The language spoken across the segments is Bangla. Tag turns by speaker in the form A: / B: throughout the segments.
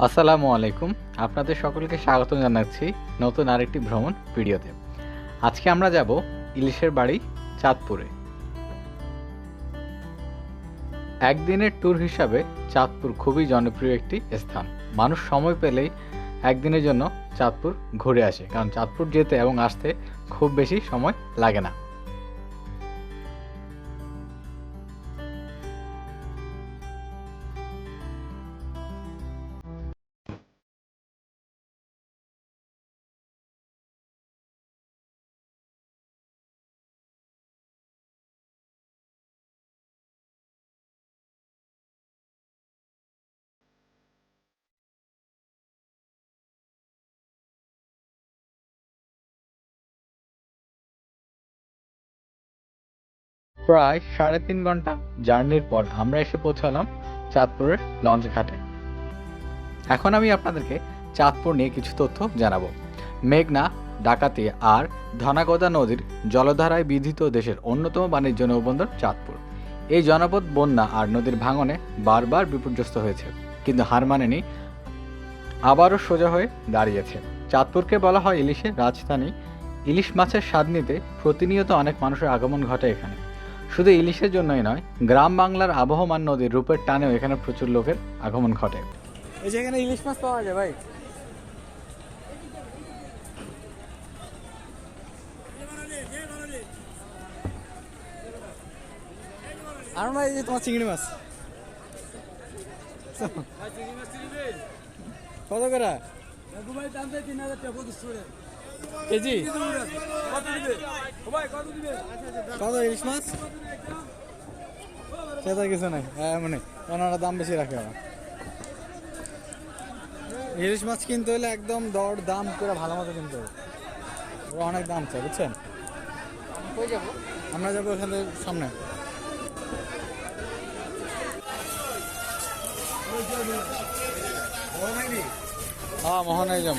A: আসসালামু আলাইকুম। আপনাদের সকলকে স্বাগত জানাচ্ছি নতুন আরেকটি ভ্রমণ ভিডিওতে। আজকে আমরা যাব ইলিশের বাড়ি চাঁদপুরে। একদিনের ট্যুর হিসাবে চাঁদপুর খুবই জনপ্রিয় একটি স্থান। মানুষ সময় পেলেই একদিনের জন্য চাঁদপুর ঘুরে আসে, কারণ চাঁদপুর যেতে এবং আসতে খুব বেশি সময় লাগে না। প্রায় সাড়ে তিন ঘণ্টা জার্নির পর আমরা এসে পৌঁছালাম চাঁদপুরের লঞ্চ ঘাটে। এখন আমি আপনাদেরকে চাঁদপুর নিয়ে কিছু তথ্য জানাব। মেঘনা, ডাকাতি আর ধনাগদা নদীর জলধারায় বিধিত দেশের অন্যতম বাণিজ্য নৌবন্দর চাঁদপুর। এই জনপদ, বন্যা আর নদীর ভাঙনে বারবার বিপর্যস্ত হয়েছে, কিন্তু হার মানেনি, আবারও সোজা হয়ে দাঁড়িয়েছে। চাঁদপুরকে বলা হয় ইলিশের রাজধানী। ইলিশ মাছের স্বাদ নিতে প্রতিনিয়ত অনেক মানুষের আগমন ঘটে এখানে। শুধু ইলিশের জন্যই নয় গ্রাম বাংলার আবহমান নদীর রূপের টানেও এখানে প্রচুর লোকের আগমন ঘটে।
B: এই যে এখানে ইলিশ মাছ পাওয়া যায় ভাই। আর ভাই এই যে তোমার চিংড়ি মাছ। কত করে? কেজি? কত ইলিশ মাছ? সেটা কিছু নাই মানে ওনারা দাম বেশি রাখে ওরা ইলিশ মাছ কিনতে হলে একদম দর দাম করে ভালো মতো কিনতে হবে। অনেক দাম চাই বুঝছেন? আমরা যাব এখানে সামনে। হ্যাঁ মোহনায় যাব।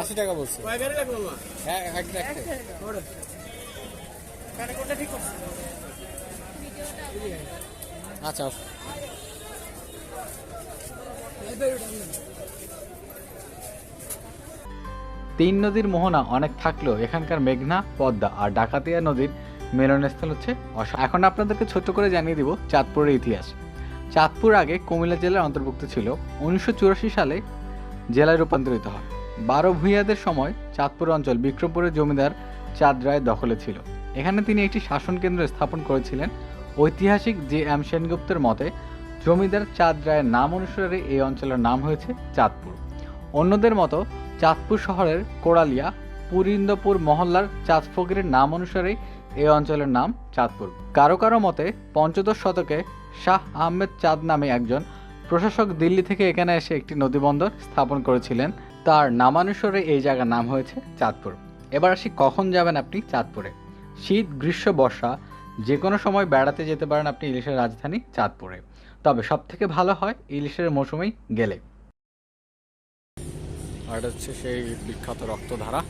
C: আশি টাকা
B: বলছি। হ্যাঁ আচ্ছা।
A: তিন নদীর মোহনা অনেক থাকলেও এখানকার মেঘনা পদ্মা আর ডাকাতিয়া নদীর মিলনস্থল হচ্ছে অসম। এখন আপনাদেরকে ছোট করে জানিয়ে দিব চাঁদপুরের ইতিহাস। চাঁদপুর আগে কুমিল্লা জেলার অন্তর্ভুক্ত ছিল। উনিশশো চুরাশি সালে জেলায় রূপান্তরিত হয়। বারো ভূঁইয়াদের সময় চাঁদপুর অঞ্চল বিক্রমপুরের জমিদার চাঁদ রায়ের দখলে ছিল। এখানে তিনি একটি শাসন কেন্দ্র স্থাপন করেছিলেন। ঐতিহাসিক জে এম সেনগুপ্তের মতে, জমিদার চাঁদ রায়ের নাম অনুসারে এই অঞ্চলের নাম হয়েছে চাঁদপুর। অন্যদের মতো, চাঁদপুর শহরের কোড়ালিয়া, পুরিন্দপুর মহল্লার চাঁদ ফকিরের নাম অনুসারেই এই অঞ্চলের নাম চাঁদপুর। কারও কারও মতে, পঞ্চদশ শতকে শাহ আহমেদ চাঁদ নামে একজন প্রশাসক দিল্লি থেকে এখানে এসে একটি নদীবন্দর স্থাপন করেছিলেন তার নামানুসারে এই জায়গার নাম হয়েছে চাঁদপুর। এবার আসি কখন যাবেন আপনি চাঁদপুরে। শীত, গ্রীষ্ম, বর্ষা যে কোনো সময় বেড়াতে যেতে পারেন আপনি ইলিশের রাজধানী চাঁদপুরে। তবে সব থেকে ভালো হয় ইলিশের মৌসুমেই গেলে।
B: আর হচ্ছে সেই বিখ্যাত রক্তধারা।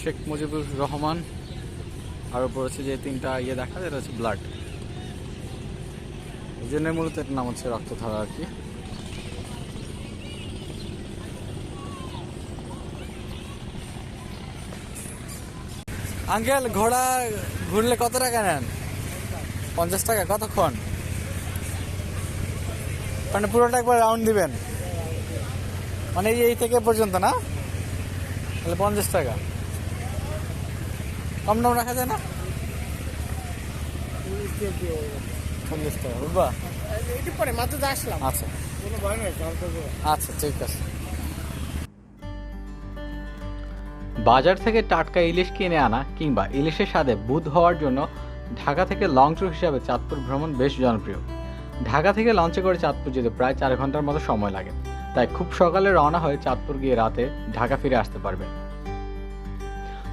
B: শেখ মুজিবুর রহমান, আর উপর হচ্ছে যে তিনটা ইয়ে দেখা যায়, এটা হচ্ছে ব্লাড। এই জন্য মূলত এটার নাম হচ্ছে রক্তধারা আর কি। আঙ্কেল, ঘোড়া ঘুরলে কত টাকা নেন? পঞ্চাশ টাকা, কতক্ষণ? মানে পুরোটা একবার রাউন্ড দিবেন। মানে এই থেকে পর্যন্ত না? তাহলে পঞ্চাশ টাকা। কম দাম রাখা যায় না? টাকা বুঝবা
C: পরে মাত্র আসলাম।
B: আচ্ছা।
C: কোনো ভয় নেই চল করব
B: আচ্ছা ঠিক আছে।
A: বাজার থেকে টাটকা ইলিশ কিনে আনা কিংবা ইলিশের স্বাদে বুধ হওয়ার জন্য ঢাকা থেকে লং ট্যুর হিসাবে চাঁদপুর ভ্রমণ বেশ জনপ্রিয়। ঢাকা থেকে লঞ্চে করে চাঁদপুর যেতে প্রায় চার ঘণ্টার মতো সময় লাগে। তাই খুব সকালে রওনা হয়ে চাঁদপুর গিয়ে রাতে ঢাকা ফিরে আসতে পারবেন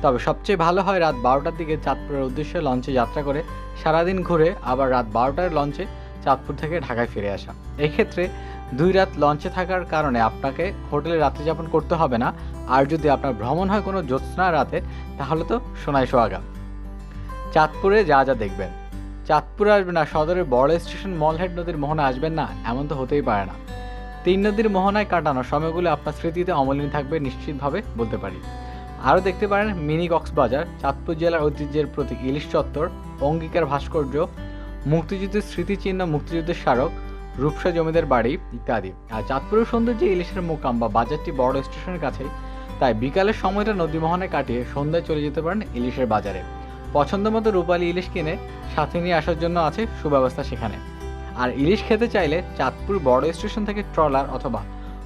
A: তবে সবচেয়ে ভালো হয় রাত বারোটার দিকে চাঁদপুরের উদ্দেশ্যে লঞ্চে যাত্রা করে সারাদিন ঘুরে আবার রাত বারোটার লঞ্চে চাঁদপুর থেকে ঢাকায় ফিরে আসা। এক্ষেত্রে দুই রাত লঞ্চে থাকার কারণে আপনাকে হোটেলে রাত্রি যাপন করতে হবে না। আর যদি আপনার ভ্রমণ হয় কোনো জ্যোৎস্না রাতে, তাহলে তো সোনাই সোহাগা। চাঁদপুরে যা যা দেখবেন। চাঁদপুরে আসবেন না, সদরের বড় স্টেশন মলহেড নদীর মোহনা আসবেন না, এমন তো হতেই পারে না। তিন নদীর মোহনায় কাটানো সময়গুলো আপনার স্মৃতিতে অমলিন থাকবে, নিশ্চিতভাবে বলতে পারি। আরও দেখতে পারেন মিনি কক্সবাজার, চাঁদপুর জেলার ঐতিহ্যের প্রতীক ইলিশ চত্বর, অঙ্গিকার ভাস্কর্য, মুক্তিযুদ্ধের স্মৃতিচিহ্ন, মুক্তিযুদ্ধের স্মারক, রূপসা জমিদার বাড়ি ইত্যাদি। আর চাঁদপুরের সৌন্দর্য ইলিশের মোকাম বা বাজারটি বড় স্টেশনের কাছে, তাই বিকালের সময়টা নদী মোহনায় কাটিয়ে সন্ধ্যায় চলে যেতে পারেন ইলিশের বাজারে। পছন্দ মতো রূপালী ইলিশ কিনে সাথে নিয়ে আসার জন্য আছে সুব্যবস্থা সেখানে। আর ইলিশ খেতে চাইলে চাঁদপুর বড় স্টেশন থেকে ট্রলার অথবা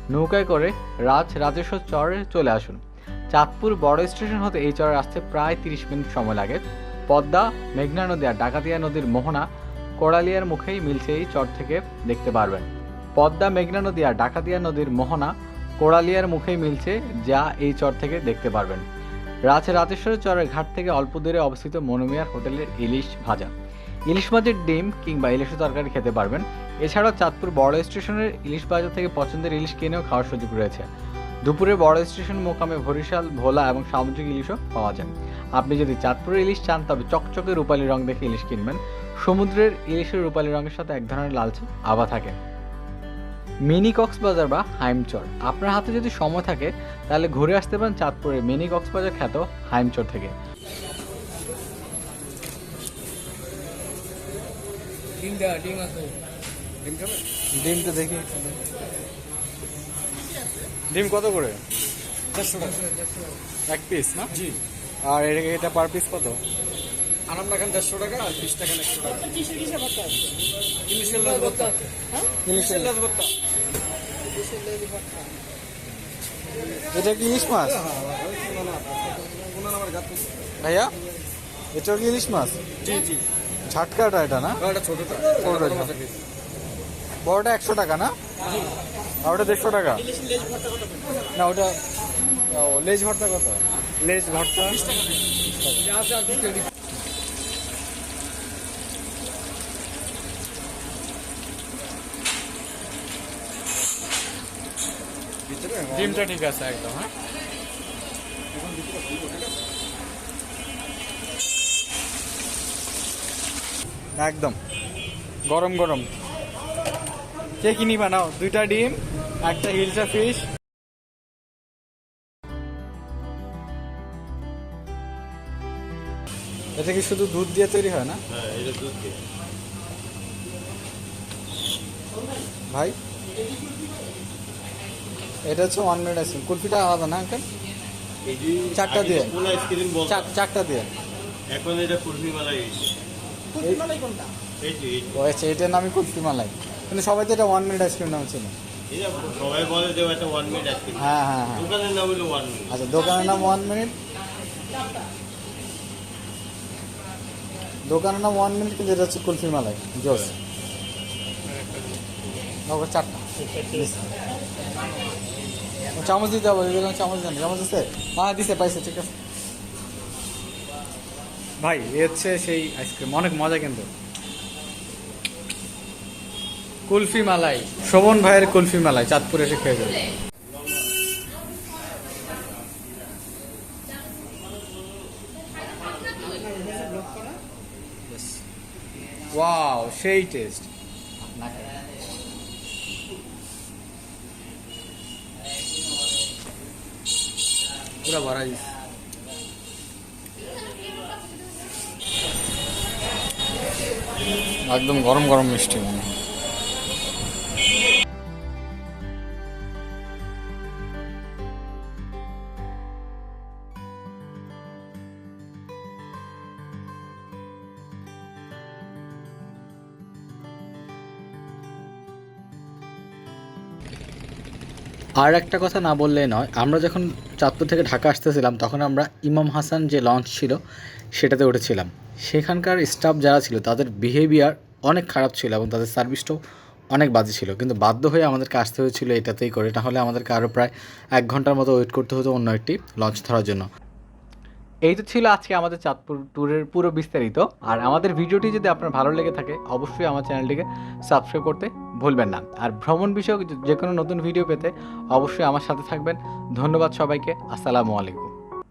A: নৌকায় করে রাজ রাজেশ্বর চরে চলে আসুন। চাঁদপুর বড় স্টেশন হতে এই চরে আসতে প্রায় তিরিশ মিনিট সময় লাগে। পদ্মা, মেঘনা নদী আর ডাকাতিয়া নদীর মোহনা, কোড়ালিয়ার মুখেই মিলছে এই চর থেকে দেখতে পারবেন। পদ্মা, মেঘনা নদী আর ডাকাতিয়া নদীর মোহনা, কোড়ালিয়ার মুখেই মিলছে যা এই চর থেকে দেখতে পারবেন। রাজ রাতেশ্বর চরের ঘাট থেকে অল্প দূরে অবস্থিত মনোমিয়ার হোটেলের ইলিশ ভাজা। ইলিশ মাছের ডিম কিংবা ইলিশের তরকারি খেতে পারবেন। এছাড়াও চাঁদপুর বড় স্টেশনের ইলিশ বাজার থেকে পছন্দের ইলিশ কিনেও খাওয়ার সুযোগ রয়েছে। দুপুরে বড় স্টেশন মোকামে ভরিশাল ভোলা এবং সামুদ্রিক ইলিশও পাওয়া যায়। আপনি যদি চাঁদপুরের ইলিশ চান তবে চকচকে রূপালী রং দেখে ইলিশ কিনবেন। সমুদ্রের ইলিশের রূপালী রঙের সাথে এক ধরনের লালচে আভা থাকে। মিনি কক্সবাজার বা হাইমচর। আপনার হাতে যদি সময় থাকে তাহলে ঘুরে আসতে পারেন চাঁদপুরের মিনি কক্সবাজার খ্যাত হাইমচর থেকে।
C: ডিম
B: তো দেখি। ডিম কত করে?
C: টাকা।
B: এক পিস না?
C: জি।
B: আর এটা এটা পার পিস কত?
C: আনাম রাখেন দেড়শো টাকা আর বিশ টাকা একশো টাকা। ইলিশের লাল ভর্তা। ইলিশের লাল ভর্তা।
B: এটা কি ইলিশ মাছ? ভাইয়া এটা কি ইলিশ মাছ?
C: জি জি।
B: ঝাটকাটা এটা না?
C: ছোটটা।
B: বড়টা একশো টাকা না? আর ওটা দেড়শো টাকা? না ওটা ও, লেজ ভর্তা কত? লেজ ভর্তা। ডিমটা ঠিক আছে একদম হ্যাঁ? একদম। গরম গরম। কে কি নিবা নাও? দুইটা ডিম একটা হিলসা ফিশ। এটা কি শুধু দুধ দিয়ে তৈরি হয় না? ভাই এটা হচ্ছে ওয়ান মিনিট আইসক্রিম কুলফিটা আলাদা না আঙ্কেল চারটা দিয়ে।
D: কোন
B: চারটা দিয়ে।
D: এখন এটা কুলফি মালাই। এই যে এই-
B: ও আচ্ছা এটার নামই কুলফি মালাই। কিন্তু সবাই তো এটা ওয়ান মিনিট আইসক্রিম নাম ছিল।
D: সবাই বলে যে একটা ওয়ান মিনিট আইসক্রিম
B: হ্যাঁ হ্যাঁ হ্যাঁ।
D: দোকানের নাম হলো ওয়ান মিনিট
B: আচ্ছা দোকানের নাম ওয়ান মিনিট দোকানের নাম ওয়ান মিনিট কিন্তু এটা হচ্ছে কুলফি মালাই জোস। চারটা। ও, চামচ দিতে হবে চামচ দেন। চামচ দিতে হ্যাঁ দিছে পাইছে ঠিক আছে। ভাই এ হচ্ছে সেই আইসক্রিম অনেক মজা কিন্তু। কুলফি মালাই। শোভন ভাইয়ের কুলফি মালাই, চাঁদপুরে এসে খেয়ে যাবে। ওয়াও সেই টেস্ট পুরা ভরা একদম গরম গরম মিষ্টি। মনে হয়।
A: আর একটা কথা না বললে নয়, আমরা যখন চাঁদপুর থেকে ঢাকা আসতেছিলাম, তখন আমরা ইমাম হাসান যে লঞ্চ ছিল, সেটাতে উঠেছিলাম। সেখানকার স্টাফ যারা ছিল, তাদের বিহেভিয়ার অনেক খারাপ ছিল এবং তাদের সার্ভিসটাও অনেক বাজে ছিল। কিন্তু বাধ্য হয়ে আমাদেরকে আসতে হয়েছিল এটাতেই করে তাহলে আমাদেরকে আরও প্রায় এক ঘণ্টার মতো ওয়েট করতে হতো অন্য একটি লঞ্চ ধরার জন্য। এই তো ছিল আজকে আমাদের চাঁদপুর ট্যুরের পুরো বিস্তারিত। আর আমাদের ভিডিওটি যদি আপনার ভালো লেগে থাকে, অবশ্যই আমার চ্যানেলটিকে সাবস্ক্রাইব করতে ভুলবেন না। আর ভ্রমণ বিষয়ক যে কোনো নতুন ভিডিও পেতে অবশ্যই আমার সাথে থাকবেন। ধন্যবাদ সবাইকে। আসসালামু আলাইকুম।